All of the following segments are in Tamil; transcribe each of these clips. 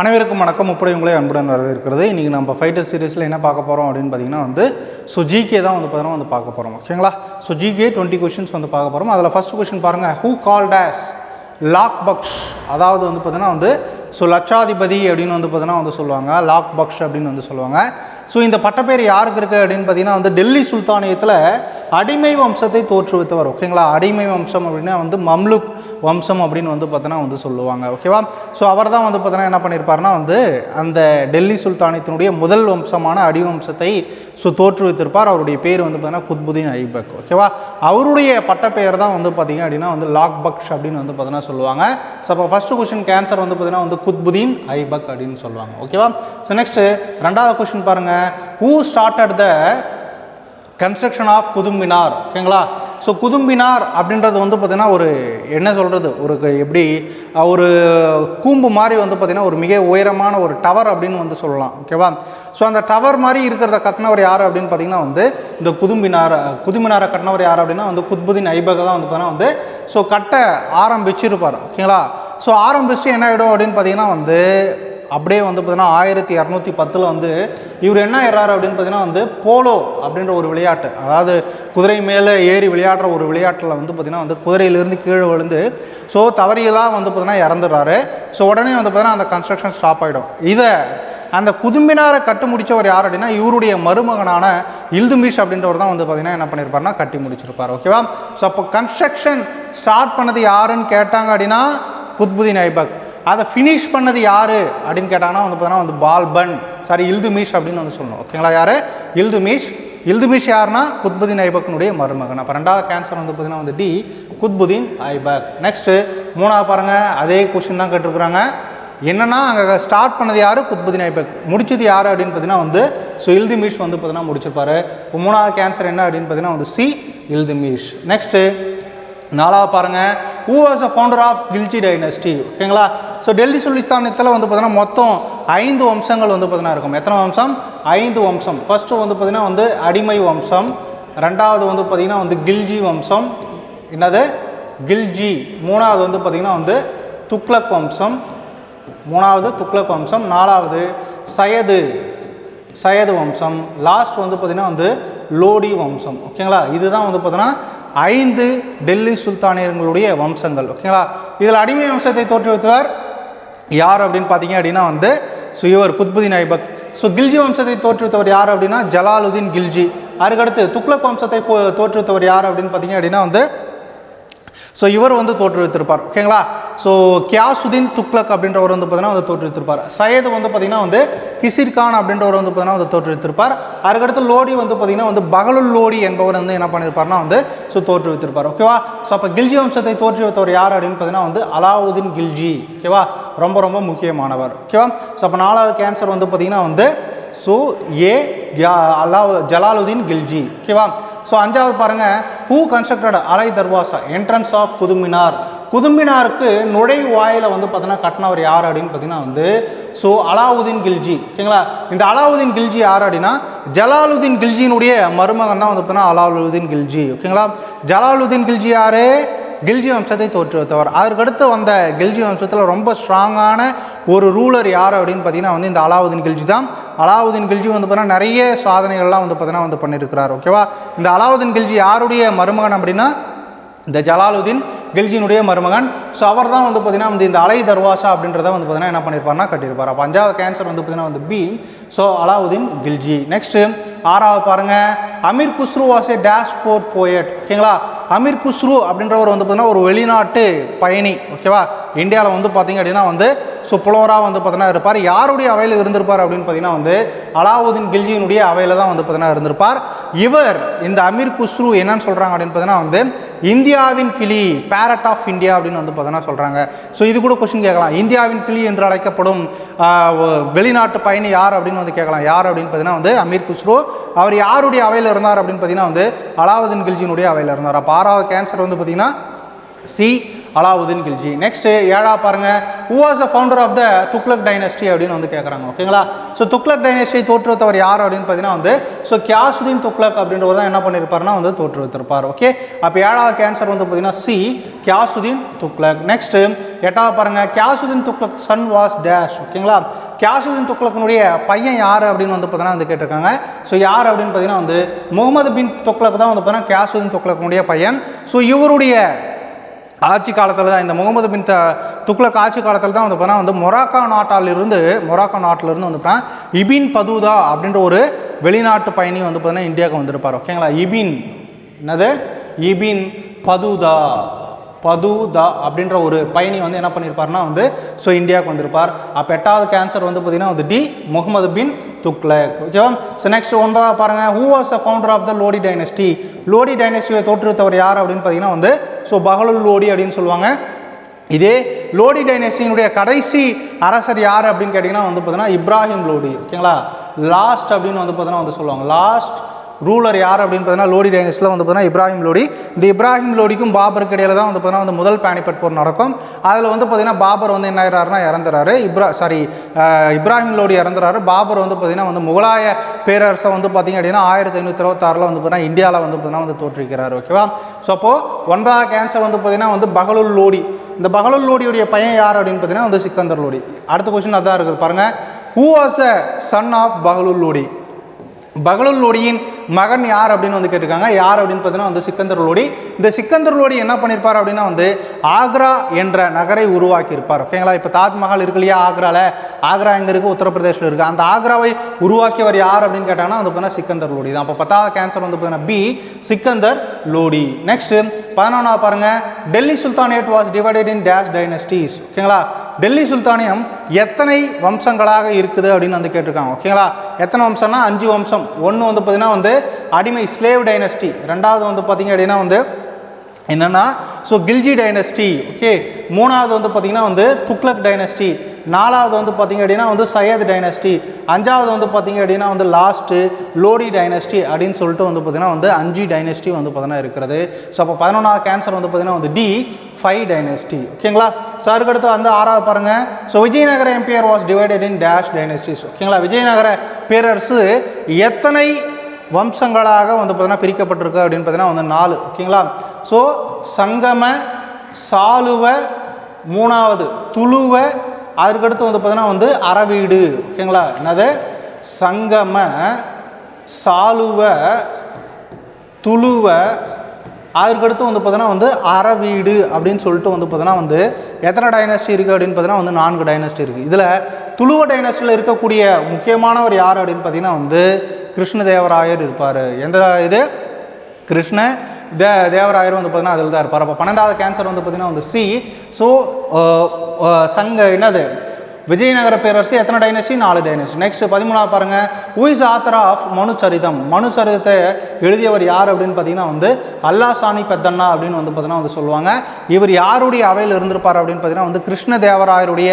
அனைவருக்கும் வணக்கம். முப்படை உங்களை அன்புடன் வரவேற்கிறது. இன்றைக்கி நம்ம ஃபைட்டர் சீரீஸில் என்ன பார்க்க போகிறோம் அப்படின்னு பார்த்தீங்கன்னா வந்து ஸோ ஜிகே தான் வந்து பார்த்தீங்கன்னா வந்து பார்க்க போகிறோம் ஓகேங்களா ஸோ ஜிகே டுவெண்ட்டி கொஷின்ஸ் வந்து பார்க்க போகிறோம் அதில் ஃபஸ்ட் கொஷின் பாருங்கள் who called as Lakh Bakhsh அதாவது வந்து பார்த்தீங்கன்னா வந்து ஸோ லட்சாதிபதி அப்படின்னு வந்து பார்த்தீங்கன்னா வந்து சொல்லுவாங்க. லாக் பக்ஷ் அப்படின்னு வந்து சொல்லுவாங்க. ஸோ இந்த பட்டப்பேர் யாருக்கு இருக்குது அப்படின்னு பார்த்தீங்கன்னா வந்து டெல்லி சுல்தானியத்தில் அடிமை வம்சத்தை தோற்றுவித்தவர். ஓகேங்களா அடிமை வம்சம் அப்படின்னா வந்து மம்லுக் வம்சம் அப்படின்னு வந்து பார்த்தோன்னா வந்து சொல்லுவாங்க ஓகேவா ஸோ அவர் தான் வந்து பார்த்தோன்னா என்ன பண்ணியிருப்பாருன்னா வந்து அந்த டெல்லி சுல்தானத்தினுடைய முதல் வம்சமான அடி வம்சத்தை ஸோ தோற்றுவித்திருப்பார். அவருடைய பேர் வந்து பார்த்தீங்கன்னா குத்புதீன் ஐபக் ஓகேவா அவருடைய பட்டப்பெயர் தான் வந்து பார்த்தீங்க அப்படின்னா வந்து லாக் பக்ஷ் அப்படின்னு வந்து பார்த்தீங்கன்னா சொல்லுவாங்க. ஸோ அப்போ ஃபஸ்ட்டு கொஷின் கேன்சர் வந்து பார்த்தீங்கன்னா வந்து குத்புதீன் ஐபக் அப்படின்னு சொல்லுவாங்க ஓகேவா ஸோ நெக்ஸ்ட்டு ரெண்டாவது கொஷின் பாருங்கள் who started the construction of Qutub Minar ஓகேங்களா? ஸோ குதும்பினார் அப்படின்றது வந்து பார்த்திங்கன்னா ஒரு என்ன சொல்கிறது ஒரு எப்படி ஒரு கூம்பு மாதிரி வந்து பார்த்திங்கன்னா ஒரு மிக உயரமான ஒரு டவர் அப்படின்னு வந்து சொல்லலாம் ஓகேவா? ஸோ அந்த டவர் மாதிரி இருக்கிறத கட்டினவர் யார் அப்படின்னு பார்த்தீங்கன்னா வந்து இந்த குதும்பினார் குதும்பினாரை கட்டினவர் யார் அப்படின்னா வந்து குத்புதீன் ஐபக தான் வந்து பார்த்தீங்கன்னா வந்து ஸோ கட்ட ஆரம்பிச்சிருப்பார் ஓகேங்களா? ஸோ ஆரம்பிச்சுட்டு என்ன ஆகிடும் அப்படின்னு பார்த்தீங்கன்னா வந்து அப்படியே வந்து பார்த்தீங்கன்னா ஆயிரத்தி இரநூத்தி பத்தில் வந்து இவர் என்ன ஏறாரு அப்படின்னு பார்த்தீங்கன்னா வந்து போலோ அப்படின்ற ஒரு விளையாட்டு அதாவது குதிரை மேலே ஏறி விளையாடுற ஒரு விளையாட்டில் வந்து பார்த்திங்கன்னா வந்து குதிரையிலேருந்து கீழே விழுந்து ஸோ தவறியெல்லாம் வந்து பார்த்தீங்கன்னா இறந்துடுறாரு. ஸோ உடனே வந்து பார்த்தீங்கன்னா அந்த கன்ஸ்ட்ரக்ஷன் ஸ்டாப் ஆகிடும் இதை அந்த குதும்பினாரை கட்டு முடிச்சவர் யார் அப்படின்னா இவருடைய மருமகனான இல்துமிஷ் அப்படின்றவர் தான் வந்து பார்த்தீங்கன்னா என்ன பண்ணியிருப்பாருன்னா கட்டி முடிச்சிருப்பார். ஓகேவா ஸோ அப்போ கன்ஸ்ட்ரக்ஷன் ஸ்டார்ட் பண்ணது யாருன்னு கேட்டாங்க அப்படின்னா குத்புதீன் ஐபக் அதை ஃபினிஷ் பண்ணது யார்? அப்படின்னு கேட்டாங்கன்னா வந்து பார்த்தீங்கன்னா வந்து பால்பன். சாரி இல்துமிஷ் அப்படின்னு வந்து சொல்லணும். ஓகேங்களா யார்? இல்துமிஷ். இல்துமிஷ் யாருன்னா? குத்புதீன் ஐபக்னுடைய மருமகன். அப்போ ரெண்டாவது கேன்சர் வந்து பார்த்தீங்கன்னா வந்து டி குத்புதீன் ஐபக். நெக்ஸ்ட்டு மூணாவது பாருங்கள் அதே கொஷின் தான் கேட்டிருக்கிறாங்க. என்னென்னா அங்கே ஸ்டார்ட் பண்ணது யார்? குத்புதீன் ஐபக். முடிச்சது யார் அப்படின்னு பார்த்தீங்கன்னா வந்து ஸோ இல்துமிஷ் வந்து பார்த்தீங்கன்னா முடிச்சிருப்பாரு. இப்போ மூணாவது கேன்சர் என்ன அப்படின்னு பார்த்தீங்கன்னா வந்து சி இல்துமிஷ். நெக்ஸ்ட்டு நாலாவது பாருங்க. Who was a founder of Khilji dynasty ஓகேங்களா ஸோ டெல்லி சுல்தானத்தில் வந்து பார்த்தீங்கன்னா மொத்தம் ஐந்து வம்சங்கள் வந்து பார்த்தீங்கன்னா இருக்கும். எத்தனை வம்சம்? ஐந்து வம்சம். ஃபஸ்ட்டு வந்து பார்த்தீங்கன்னா வந்து அடிமை வம்சம். ரெண்டாவது வந்து பார்த்தீங்கன்னா வந்து கில்ஜி வம்சம். என்னது? கில்ஜி. மூணாவது வந்து பார்த்திங்கன்னா வந்து துக்ளக் வம்சம். மூணாவது துக்ளக் வம்சம். நாலாவது சயது. சயது வம்சம் லாஸ்ட் வந்து பார்த்திங்கன்னா வந்து லோடி வம்சம் ஓகேங்களா இதுதான் வந்து பார்த்தீங்கன்னா ஐந்து டெல்லி சுல்தானியர்களுடைய வம்சங்கள் ஓகேங்களா இதில் அடிமை வம்சத்தை தோற்றுவித்தவர் யார் அப்படின்னு பார்த்தீங்க அப்படின்னா வந்து ஸோ இவர் குத்புதீன் ஐபக் ஸோ கில்ஜி வம்சத்தை தோற்றுவித்தவர் யார் அப்படின்னா ஜலாலுதீன் கில்ஜி. அதுக்கடுத்து துக்ளக் வம்சத்தை தோற்றுவித்தவர் யார் அப்படின்னு பார்த்தீங்க அப்படின்னா வந்து ஸோ இவர் வந்து தோற்றுவித்திருப்பார். ஓகேங்களா ஸோ கியாசுதீன் துக்ளக் அப்படின்றவர் வந்து பார்த்தீங்கன்னா வந்து தோற்றுவித்திருப்பார். சையது வந்து பார்த்தீங்கன்னா வந்து கிசிர் கான் அப்படின்றவர் வந்து பார்த்தீங்கன்னா வந்து தோற்றுவித்திருப்பார். அதுக்கடுத்து லோடி வந்து பார்த்தீங்கன்னா வந்து பகலுல் லோடி என்பவர் வந்து என்ன பண்ணியிருப்பார்னா வந்து ஸோ தோற்றுவித்திருப்பார். ஓகேவா ஸோ அப்போ கில்ஜி வம்சத்தை தோற்றுவித்தவர் யார் அப்படின்னு பார்த்தீங்கன்னா வந்து அலாவுதீன் கில்ஜி. ஓகேவா ரொம்ப ரொம்ப முக்கியமானவர். ஓகேவா ஸோ அப்போ நாலாவது கேன்சர் வந்து பார்த்தீங்கன்னா வந்து ஸோ ஏ அலா ஜலாலுதீன் கில்ஜி. ஓகேவா ஸோ அஞ்சாவது பாருங்கள் who constructed Alai Darwaza entrance of Qutub Minar குதும்பினாருக்கு நுழைவாயில் வந்து பார்த்தீங்கன்னா கட்டினவர் யார் அப்படின்னு பார்த்தீங்கன்னா வந்து ஸோ அலாவுதீன் கில்ஜி ஓகேங்களா? இந்த அலாவுதீன் கில்ஜி யார் அப்படின்னா ஜலாலுதீன் கில்ஜியினுடைய மருமகன் தான் வந்து பார்த்தீங்கன்னா அலாவுதீன் கில்ஜி ஓகேங்களா? ஜலாலுதீன் கில்ஜி யாரு? கில்ஜி வம்சத்தை தோற்றுவித்தவர். அதற்கடுத்து வந்த கில்ஜி வம்சத்தில் ரொம்ப ஸ்ட்ராங்கான ஒரு ரூலர் யார் அப்படின்னு பார்த்தீங்கன்னா வந்து இந்த அலாவுதீன் கில்ஜி தான். அலாவுதீன் கில்ஜி வந்து பார்த்தீங்கன்னா நிறைய சாதனைகள்லாம் வந்து பார்த்தீங்கன்னா வந்து பண்ணியிருக்கிறார். ஓகேவா இந்த அலாவுதீன் கில்ஜி யாருடைய மருமகன் அப்படின்னா? இந்த ஜலாலுதீன் கில்ஜினுடைய மருமகன். ஸோ அவர் தான் வந்து பார்த்தீங்கன்னா வந்து இந்த அலை தர்வாசா அப்படின்றத வந்து பார்த்தீங்கன்னா என்ன பண்ணியிருப்பார்னா கட்டியிருப்பார். அப்போ அஞ்சாவது கேன்சர் வந்து பார்த்தீங்கன்னா வந்து B so Alauddin Khilji. Next ஆறாவது பாருங்க. Amir Khusrau was a dashboard poet ஓகேங்களா அமீர் குஸ்ரு அப்படின்றவர் வந்து பார்த்தீங்கன்னா ஒரு வெளிநாட்டு பயணி. ஓகேவா இந்தியாவில் வந்து பார்த்தீங்க அப்படின்னா வந்து ஸோ புலவராக வந்து பார்த்தீங்கன்னா இருப்பார். யாருடைய அவையில் இருந்திருப்பார் அப்படின்னு பார்த்தீங்கன்னா வந்து அலாவுதீன் கில்ஜியினுடைய அவையில் தான் வந்து பார்த்தீங்கன்னா இருந்திருப்பார். இவர் இந்த அமீர் குஸ்ரு என்னன்னு சொல்கிறாங்க அப்படின்னு பார்த்தீங்கன்னா வந்து இந்தியாவின் கிளி பேரட் ஆஃப் இந்தியா அப்படின்னு வந்து பார்த்தீங்கன்னா சொல்கிறாங்க ஸோ இது கூட கொஸ்டின் கேட்கலாம். இந்தியாவின் கிளி என்று அழைக்கப்படும் வெளிநாட்டு பயணி யார் அப்படின்னு வந்து கேட்கலாம். யார் அப்படின்னு பார்த்தீங்கன்னா வந்து அமீர் குஸ்ரு. அவர் யாருடைய அவையில் இருந்தார் அப்படின்னு பார்த்தீங்கன்னா வந்து அலாவுதீன் கில்ஜியினுடைய அவையில் இருந்தார். அப்போ ஆறாவது கேன்சர் வந்து பார்த்தீங்கன்னா சி அலாவுதீன் கில்ஜி. நெக்ஸ்ட் ஏழா பாருங்க. Who was the founder of the Tughlaq dynasty அப்படின்னு வந்து கேட்குறாங்க ஓகேங்களா ஸோ துக்ளக் டைனஸ்டி தோற்றுவித்தவர் யார் அப்படின்னு பார்த்தீங்கன்னா வந்து ஸோ கியாசுதீன் துக்ளக் அப்படின்றவர் தான் என்ன பண்ணியிருப்பாருன்னா வந்து தோற்றுவித்திருப்பார். ஓகே அப்போ ஏழாவது கேன்சர் வந்து பார்த்தீங்கன்னா சி கியாசுதீன் துக்ளக். நெக்ஸ்ட் எட்டாவது பாருங்க. Ghiyasuddin Tughlaq son was dash ஓகேங்களா கியாசுதீன் துக்ளக்கினுடைய பையன் யார் அப்படின்னு வந்து பார்த்தீங்கன்னா வந்து கேட்டிருக்காங்க. ஸோ யார் அப்படின்னு பார்த்தீங்கன்னா வந்து முகமது பின் துக்ளக் தான் வந்து பார்த்தீங்கன்னா கியாசுதீன் துக்ளக்கினுடைய பையன். ஸோ இவருடைய ஆட்சி காலத்தில் தான் இந்த முகமது பின் த துக்ளக் ஆட்சி காலத்தில் தான் வந்து பார்த்தீங்கன்னா வந்து மொராக்கா நாட்டாலிருந்து மொராக்கா நாட்டிலிருந்து வந்து பார்த்தீங்கன்னா இபின் பதுதா அப்படின்ற ஒரு வெளிநாட்டு பயணி வந்து பார்த்தீங்கன்னா இந்தியாவுக்கு வந்திருப்பார். ஓகேங்களா இபின் என்னது? இபின் பதுதா பதுதா அப்படின்ற ஒரு பயணி வந்து என்ன பண்ணியிருப்பாருன்னா வந்து ஸோ இந்தியாவுக்கு வந்திருப்பார். அப்போ எட்டாவது கேன்சர் வந்து பார்த்திங்கன்னா வந்து டி முகமது பின் துக்ளக் ஓகேவா? ஸோ நெக்ஸ்ட் ஒன்பதாவது பாருங்க. Who was the founder of the Lodi dynasty Lodi டைனஸ்டியை தோற்றுவித்தவர் யார் அப்படின்னு பார்த்தீங்கன்னா வந்து ஸோ பகலுல் லோடி அப்படின்னு சொல்லுவாங்க. இதே லோடி டைனஸ்டியினுடைய கடைசி அரசர் யார் அப்படின்னு கேட்டிங்கன்னா வந்து பார்த்தீங்கன்னா இப்ராஹிம் லோடி. ஓகேங்களா? லாஸ்ட் அப்படின்னு வந்து பார்த்தீங்கன்னா வந்து சொல்லுவாங்க. லாஸ்ட் ரூலர் யார் அப்படின்னு பார்த்தீங்கன்னா லோடி டைனஸ்டியில் வந்து பார்த்தீங்கன்னா இப்ராஹிம் லோடி. இந்த இப்ராஹிம் லோடிக்கும் பாபருக்கு இடையில தான் வந்து பார்த்தீங்கன்னா வந்து முதல் பானிபட் போர் நடக்கும். அதில் வந்து பார்த்தீங்கன்னா பாபர் வந்து என்ன ஆகிறாருன்னா இறந்துறாரு. இப்ரா சாரி இப்ராஹிம் லோடி இறந்துறாரு. பாபர் வந்து பார்த்தீங்கன்னா வந்து முகலாய பேரரசை வந்து பார்த்தீங்க அப்படின்னா ஆயிரத்தி ஐநூற்றி இருபத்தாறில் வந்து பார்த்தீங்கன்னா இந்தியாவில் வந்து பார்த்தீங்கன்னா வந்து தோற்றிருக்கிறார் ஓகேவா ஸோ அப்போது ஒன்பதாவது கேன்சர் வந்து பார்த்தீங்கன்னா வந்து பகலுல் லோடி. இந்த பகலுல் லோடியுடைய பையன் யார் அப்படின்னு பார்த்தீங்கன்னா வந்து சிக்கந்தர் லோடி. அடுத்த கொஸ்டின் அதான் இருக்குது பாருங்கள் who was a son of Bahlul Lodi? Bahlul லோடியின் மகன் யார் அப்படின்னு வந்து கேட்டிருக்காங்க. யார் அப்படின்னு பார்த்தீங்கன்னா வந்து சிக்கந்தர் லோடி. இந்த சிக்கந்தர் லோடி என்ன பண்ணியிருப்பார் அப்படின்னா வந்து ஆக்ரா என்ற நகரை உருவாக்கியிருப்பார். ஓகேங்களா இப்போ தாஜ்மஹால் இருக்கு இல்லையா ஆக்ராவில் ஆக்ரா எங்கே இருக்குது உத்தரப்பிரதேசில் இருக்குது அந்த ஆக்ராவை உருவாக்கியவர் யார் அப்படின்னு கேட்டாங்கன்னா வந்து பார்த்தீங்கன்னா சிக்கந்தர் லோடி தான். அப்போ பத்தாவது கேன்சர் வந்து பார்த்தீங்கன்னா பி சிக்கந்தர் லோடி. நெக்ஸ்ட் பதினொன்றாவது பாருங்கள் Delhi sultanate was divided in dash dynasties ஓகேங்களா டெல்லி சுல்தானியம் எத்தனை வம்சங்களாக இருக்குது அப்படின்னு வந்து கேட்டிருக்காங்க. ஓகேங்களா எத்தனை வம்சம்னா அஞ்சு வம்சம். ஒன்று வந்து பார்த்திங்கன்னா வந்து அடிமை ஸ்லேவ் டைனஸ்டி ரெண்டாவது வந்து பார்த்தீங்க அப்படின்னா வந்து என்னென்னா ஸோ கில்ஜி டைனஸ்டி ஓகே மூணாவது வந்து பார்த்திங்கன்னா வந்து துக்ளக் டைனஸ்டி நாலாவது வந்து பார்த்திங்க அப்படின்னா வந்து சையத் டைனஸ்டி. அஞ்சாவது வந்து பார்த்திங்க அப்படின்னா வந்து லாஸ்ட்டு லோடி டைனஸ்டி அப்படின்னு சொல்லிட்டு வந்து பார்த்திங்கன்னா வந்து அஞ்சு டைனஸ்டி வந்து பார்த்தீங்கன்னா இருக்கிறது. ஸோ அப்போ பதினொன்றாவது கேன்சர் வந்து பார்த்திங்கன்னா வந்து டி ஃபைவ் டைனஸ்டி. ஓகேங்களா ஸோ அதுக்கடுத்து வந்து ஆறாவது பாருங்கள் so Vijayanagara empire was divided in dash dynasties ஓகேங்களா விஜயநகர பேரரசு எத்தனை வம்சங்களாக வந்து பார்த்திங்கன்னா பிரிக்கப்பட்டிருக்கு அப்படின்னு பார்த்தீங்கன்னா வந்து நாலு. ஓகேங்களா ஸோ சங்கம சாலுவ மூணாவது துளுவ அதுக்கடுத்து வந்து பார்த்தீங்கன்னா வந்து அறவீடு ஓகேங்களா? என்னது? சங்கம சாலுவ துளுவ அதுக்கடுத்து வந்து பார்த்தீங்கன்னா வந்து அறவீடு அப்படின்னு சொல்லிட்டு வந்து பார்த்தீங்கன்னா வந்து எத்தனை டைனஸ்டி இருக்குது அப்படின்னு பார்த்தீங்கன்னா வந்து நான்கு டைனஸ்டி இருக்குது இதில் துளுவ டைனஸ்டியில் இருக்கக்கூடிய முக்கியமானவர் யார் அப்படின்னு பார்த்தீங்கன்னா வந்து கிருஷ்ணதேவராயர் இருப்பார். எந்த இது? கிருஷ்ண தே தேவராயர் வந்து பார்த்தீங்கன்னா அதில் தான் இருப்பார். அப்போ பன்னெண்டாவது கேன்சர் வந்து பார்த்தீங்கன்னா வந்து சி ஸோ சங்க என்னது? விஜயநகர பேரரசு எத்தனை டைனஸ்டி நாலு டைனஸ்டி நெக்ஸ்ட் பதிமூணாவது பாருங்க. உயிஸ் ஆத்தர் ஆஃப் மனு சரிதம் மனு சரிதத்தை எழுதியவர் யார் அப்படின்னு பார்த்தீங்கன்னா வந்து அல்லாசானி பெத்தண்ணா அப்படின்னு வந்து பார்த்தீங்கன்னா வந்து சொல்லுவாங்க. இவர் யாருடைய அவையில் இருந்திருப்பார் அப்படின்னு பார்த்தீங்கன்னா வந்து கிருஷ்ணதேவராயருடைய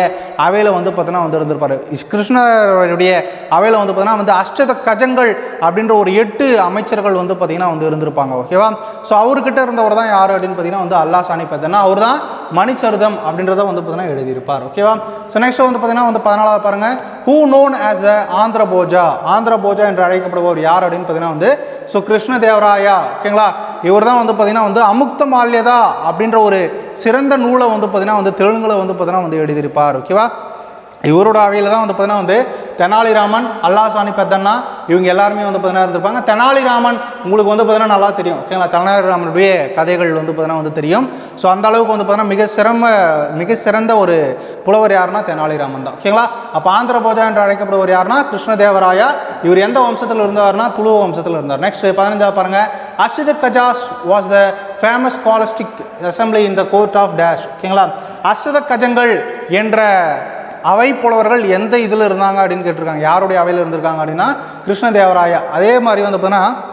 அவையில் வந்து பார்த்தீங்கன்னா வந்து இருந்திருப்பார். கிருஷ்ணருடைய அவையில் வந்து பார்த்தீங்கன்னா வந்து அஷ்டத கஜங்கள் அப்படின்ற ஒரு எட்டு அமைச்சர்கள் வந்து பார்த்தீங்கன்னா வந்து இருந்திருப்பாங்க. ஓகேவா ஸோ அவர்கிட்ட இருந்தவர் தான் யார் அப்படின்னு பார்த்தீங்கன்னா வந்து அல்லாசானி பெத்தண்ணா. அவர் தான் மணிச்சரிதம் அப்படின்றத வந்து பார்த்தீங்கன்னா எழுதியிருப்பார். ஓகேவா ஸோ நெக்ஸ்ட் வந்து பார்த்தீங்கன்னா வந்து பதினாலாவது பாருங்க. Who known as a Andhra Bhoja Andhra Bhoja என்று அழைக்கப்படுபவர் யார் அப்படின்னு பார்த்தீங்கன்னா வந்து ஸோ கிருஷ்ணதேவராயா. ஓகேங்களா இவர் தான் வந்து பார்த்தீங்கன்னா வந்து அமுக்த மால்யதா அப்படின்ற ஒரு சிறந்த நூலை வந்து பார்த்தீங்கன்னா வந்து தெலுங்குல வந்து பார்த்தீங்கன்னா வந்து எழுதியிருப்பார். ஓகேவா இவரோட அவையில் தான் வந்து பார்த்தீங்கன்னா வந்து தெனாலிராமன் அல்லாசானி பெத்தண்ணா இவங்க எல்லாருமே வந்து பார்த்தீங்கன்னா இருந்திருப்பாங்க. தெனாலிராமன் உங்களுக்கு வந்து பார்த்தீங்கன்னா நல்லா தெரியும். ஓகேங்களா தெனாலிராமனுடைய கதைகள் வந்து பார்த்தீங்கன்னா வந்து தெரியும். ஸோ அந்த அளவுக்கு வந்து பார்த்தீங்கன்னா மிக சிறம மிக சிறந்த ஒரு புலவர் யாருன்னா தெனாலிராமன் தான். ஓகேங்களா அப்போ ஆந்திர போஜா என்று அழைக்கப்படுவர் யாருன்னா? கிருஷ்ணதேவராயா. இவர் எந்த வம்சத்தில் இருந்தார்னா துளுவ வம்சத்தில் இருந்தார். நெக்ஸ்ட் பதினஞ்சாவது பாருங்கள் Ashtadiggajas was the famous ballistic assembly in the court of dash ஓகேங்களா அஷ்டத கஜங்கள் என்ற அவை புலவர்கள் எந்த இதில் இருந்தாங்க அப்படின்னு கேட்டிருக்காங்க. யாருடைய அவையில் இருந்திருக்காங்க அப்படின்னா கிருஷ்ணதேவராயா. அதே மாதிரி வந்து பார்த்தீங்கன்னா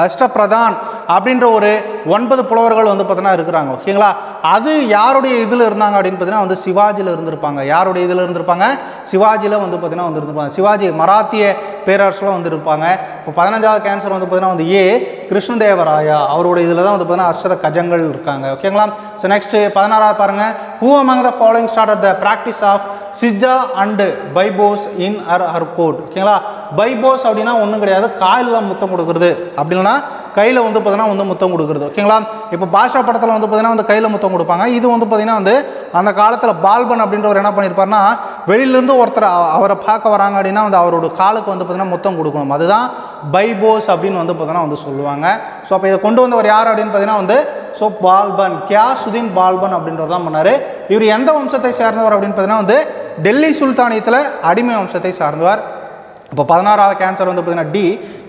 அஷ்டபிரதான் அப்படின்ற ஒரு ஒன்பது புலவர்கள் வந்து பார்த்தீங்கன்னா இருக்கிறாங்க. ஓகேங்களா அது யாருடைய இதில் இருந்தாங்க அப்படின்னு பார்த்தீங்கன்னா வந்து சிவாஜியில் இருந்திருப்பாங்க. யாருடைய இதில் இருந்திருப்பாங்க? சிவாஜியில் வந்து பார்த்தீங்கன்னா வந்து இருந்திருப்பாங்க. சிவாஜி மராத்திய பேரரசில் வந்து இருப்பாங்க. இப்போ பதினஞ்சாவது கேன்சர் வந்து பார்த்தீங்கன்னா வந்து ஏ கிருஷ்ணதேவராயா. அவருடைய இதில் தான் வந்து பார்த்தீங்கன்னா அஷ்டத கஜங்கள் இருக்காங்க. ஓகேங்களா ஸோ நெக்ஸ்ட்டு பதினாறாவது பாருங்க. Who among the following start the practice of sijda and paibos in அர் ஹர் கோட் ஓகேங்களா பைபோஸ் அப்படின்னா ஒன்றும் கிடையாது. காலில் முத்தம் கொடுக்குறது. அப்படி இல்லைனா கையில் வந்து பார்த்தீங்கன்னா வந்து முத்தம் கொடுக்குறது. ஓகேங்களா இப்போ பாஷா படத்தில் வந்து பார்த்தீங்கன்னா வந்து கையில் முத்தம் கொடுப்பாங்க. இது வந்து பார்த்தீங்கன்னா வந்து அந்த காலத்தில் பால்பன் அப்படின்றவர் என்ன பண்ணியிருப்பாருன்னா வெளியிலேருந்து ஒருத்தர் அவரை பார்க்க வராங்க அப்படின்னா வந்து அவரோட காலுக்கு வந்து பார்த்தீங்கன்னா முத்தம் கொடுக்கணும். அதுதான் பைபோஸ் அப்படின்னு வந்து பார்த்தீங்கன்னா வந்து சொல்லுவாங்க. ஸோ அப்போ இதை கொண்டு வந்தவர் யார் அப்படின்னு பார்த்தீங்கன்னா வந்து ஸோ பால்பன். கியா சுதீன் பால்பன் அப்படின்றவர் தான் பண்ணார். இவர் எந்த வம்சத்தை சேர்ந்தவர் அப்படின்னு பார்த்தீங்கன்னா வந்து டெல்லி சுல்தானியத்தில் அடிமை வம்சத்தை சார்ந்தவர். இப்போ பதினாறாவது கேன்சர் வந்து பார்த்தீங்கன்னா டி.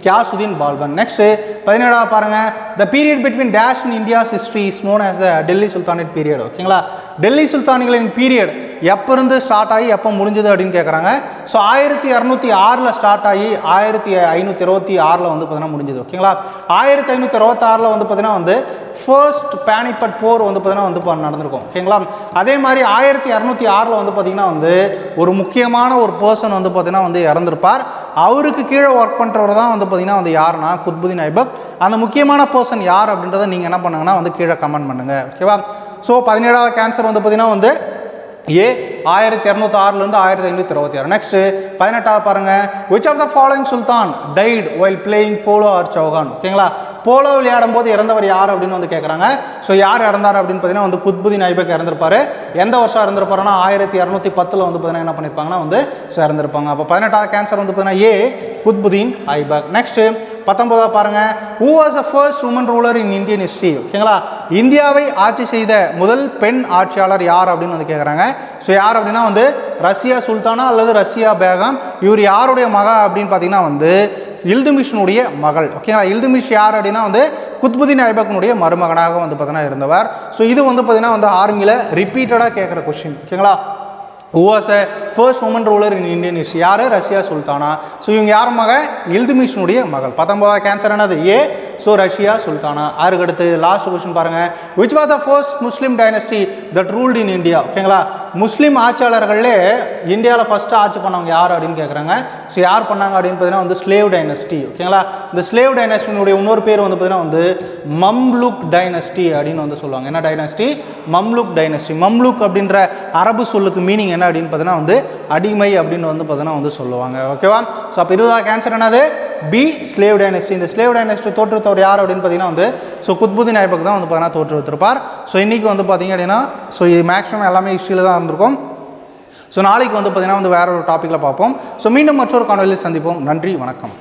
கியாசுதீன் பால்பன் நெக்ஸ்ட் பதினேழாவது பாருங்கள் the period between dash in India's history is known as the Delhi sultanate period ஓகேங்களா டெல்லி சுல்தானிகளின் பீரியட் எப்போ இருந்து ஸ்டார்ட் ஆகி எப்போ முடிஞ்சது அப்படின்னு கேட்குறாங்க ஸோ ஆயிரத்தி இரநூத்தி ஆறில் ஸ்டார்ட் ஆகி ஆயிரத்தி ஐநூற்றி இருபத்தி ஆறில் வந்து பார்த்தீங்கன்னா முடிஞ்சது. ஓகேங்களா ஆயிரத்தி ஐநூற்றி இருபத்தாறில் வந்து பார்த்தீங்கன்னா வந்து ஃபர்ஸ்ட் பேனிப்பட் போர் வந்து பார்த்தீங்கன்னா வந்து நடந்திருக்கும். ஓகேங்களா அதே மாதிரி ஆயிரத்தி இரநூத்தி ஆறில் வந்து பார்த்தீங்கன்னா வந்து ஒரு முக்கியமான ஒரு பர்சன் வந்து பார்த்தீங்கன்னா வந்து இறந்திருப்பார். அவருக்கு கீழே ஒர்க் பண்ணுறவர் தான் வந்து பார்த்தீங்கன்னா வந்து யாருன்னா குத்புதீன் ஐபக். அந்த முக்கியமான பர்சன் யார் அப்படின்றத நீங்கள் என்ன பண்ணுங்கன்னா வந்து கீழே கமெண்ட் பண்ணுங்கள் ஓகேவா ஸோ பதினேழாவது கேன்சர் வந்து பார்த்தீங்கன்னா வந்து ஏ ஆயிரத்தி இரநூத்தி ஆறுலேருந்து ஆயிரத்தி ஐநூற்றி இருபத்தி ஆறு. நெக்ஸ்ட் பதினெட்டாவது பாருங்க. Which of the following sultan died while playing polo or chaugan ஓகேங்களா போலோ விளையாடும் போது இறந்தவர் யார் அப்படின்னு வந்து கேட்குறாங்க ஸோ யார் இறந்தார் அப்படின்னு பார்த்தீங்கன்னா வந்து குத்புதீன் ஐபக் இறந்திருப்பாரு. எந்த வருஷம் இறந்துருப்பாருன்னா ஆயிரத்தி இரநூத்தி பத்தில் வந்து பார்த்தீங்கன்னா என்ன பண்ணியிருப்பாங்கன்னா வந்து ஸோ இறந்துருப்பாங்க. அப்போ பதினெட்டாவது கேன்சர் வந்து பார்த்தீங்கன்னா ஏ குத்புதீன் ஐபக் நெக்ஸ்ட்டு பத்தொன்பதாவது பாருங்க. Who was a first woman ruler in Indian history ஓகேங்களா இந்தியாவை ஆட்சி செய்த முதல் பெண் ஆட்சியாளர் யார் அப்படின்னு வந்து கேட்குறாங்க ஸோ யார் அப்படின்னா வந்து ரஷ்யா சுல்தானா அல்லது ரஷ்யா பேகம். இவர் யாருடைய மகள் அப்படின்னு பார்த்தீங்கன்னா வந்து இல்துமிஷனுடைய மகள். ஓகேங்களா இல்துமிஷ் யார் அப்படின்னா வந்து குத்புதீன் ஐபக்கனுடைய மருமகனாக வந்து பார்த்தீங்கன்னா இருந்தவர். ஸோ இது வந்து பார்த்தீங்கன்னா வந்து ஆர்மியில் ரிப்பீட்டடாக கேட்குற கொஷின் ஓகேங்களா who was first woman ruler in Indian history யார்? ரஷ்யா சுல்தானா. ஸோ இவங்க யார் மக? இல்துமிஷனுடைய மகள். பத்தொன்பதாவது கேன்சர் ஆனது ஏ. So Russia Sultana. அதுக்கு அடுத்து? லாஸ்ட் கொஸ்டின் பாருங்க. Which was the first Muslim dynasty that ruled in India ஓகேங்களா முஸ்லீம் ஆட்சியாளர்களே இந்தியாவில் ஃபஸ்ட்டு ஆட்சி பண்ணவங்க யார் அப்படின்னு கேட்குறாங்க ஸோ யார் பண்ணாங்க அப்படின்னு பார்த்தீங்கன்னா வந்து ஸ்லேவ் டைனஸ்டி ஓகேங்களா இந்த ஸ்லேவ் டைனஸ்டினுடைய இன்னொரு பேர் வந்து பார்த்தீங்கன்னா வந்து மம்லுக் டைனஸ்டி அப்படின்னு வந்து சொல்லுவாங்க. என்ன டைனஸ்டி மம்லுக் டைனஸ்டி மம்லுக் அப்படின்ற அரபு சொல்லுக்கு மீனிங் என்ன அப்படின்னு பார்த்தீங்கன்னா வந்து அடிமை அப்படின்னு வந்து பார்த்தீங்கன்னா வந்து சொல்லுவாங்க. ஓகேவா ஸோ அப்போ இருபதாவது கேன்சர் என்னது? பி ஸ்லேவ் டைனஸ்டி இந்த ஸ்லேவ் டைனஸ்டி தோற்றுவித்தவர் யார் அப்படின்னு பார்த்தீங்கன்னா வந்து ஸோ குத்புதீன் ஐபக் தான் வந்து பார்த்தீங்கன்னா தோற்றுவித்திருப்பார். ஸோ இன்றைக்கி வந்து பார்த்தீங்க அப்படின்னா ஸோ இது மேக்ஸிமம் எல்லாமே ஹிஸ்ட்ரியில் தான் இருந்திருக்கும் ஸோ நாளைக்கு வந்து பார்த்திங்கன்னா வந்து வேறு ஒரு டாப்பிக்கில் பார்ப்போம். ஸோ மீண்டும் மற்றொரு காணொலியில் சந்திப்போம். நன்றி வணக்கம்.